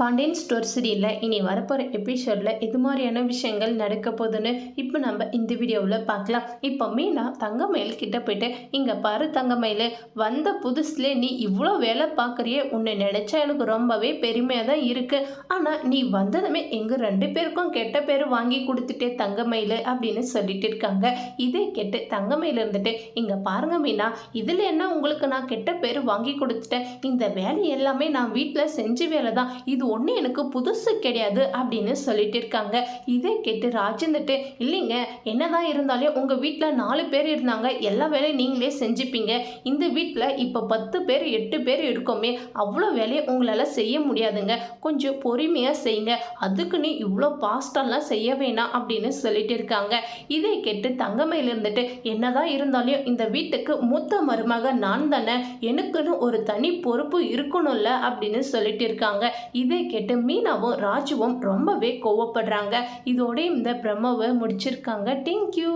Pandian store சீரியலில் இனி வரப்போகிற எபிசோடில் இது மாதிரியான விஷயங்கள் நடக்க போகுதுன்னு இப்போ நம்ம இந்த வீடியோவில் பார்க்கலாம். இப்போ மீனா தங்கமயில் கிட்ட போயிட்டு இங்கே பாரு தங்கமயில் வந்த புதுசுல நீ இவ்வளோ வேலை பார்க்குறியே உன்னை நினச்சா எனக்கு ரொம்பவே பெருமையாக தான் இருக்குது ஆனால் நீ வந்ததுமே எங்கள் ரெண்டு பேருக்கும் கெட்ட பேர் வாங்கி கொடுத்துட்டே தங்கமயில் அப்படின்னு சொல்லிட்டு இருக்காங்க. இதே கெட்டு தங்கமயில் இருந்துட்டு இங்கே பாருங்க மீனா இதில் என்ன உங்களுக்கு நான் கெட்ட பேர் வாங்கி கொடுத்துட்டேன். இந்த வேலை எல்லாமே நான் வீட்டில் செஞ்ச வேலை தான் இது ஒன்றும் எனக்கு புதுசு கிடையாது அப்படின்னு சொல்லிட்டு இருக்காங்க. இதை கேட்டு ராஜந்துட்டு இல்லைங்க என்னதான் இருந்தாலும் உங்கள் வீட்டில் நாலு பேர் இருந்தாங்க எல்லா வேலையும் நீங்களே செஞ்சுப்பீங்க. இந்த வீட்டில் இப்போ பத்து பேர் எட்டு பேர் இருக்கோமே அவ்வளோ வேலையை உங்களால் செய்ய முடியாதுங்க. கொஞ்சம் பொறுமையாக செய்யுங்க. அதுக்குன்னு இவ்வளோ பாஸ்டெல்லாம் செய்ய வேணாம் அப்படின்னு சொல்லிட்டு இருக்காங்க. இதை கேட்டு தங்கமையில் இருந்துட்டு என்னதான் இருந்தாலும் இந்த வீட்டுக்கு மூத்த மருமக நான் தானே எனக்குன்னு ஒரு தனி பொறுப்பு இருக்கணும்ல அப்படின்னு சொல்லிட்டு இருக்காங்க. இதை கேட்டு மீனாவும் ராஜுவும் ரொம்பவே கோவப்படுறாங்க. இதோட இந்த பிரம்மவை முடிச்சிருக்காங்க. தேங்க்யூ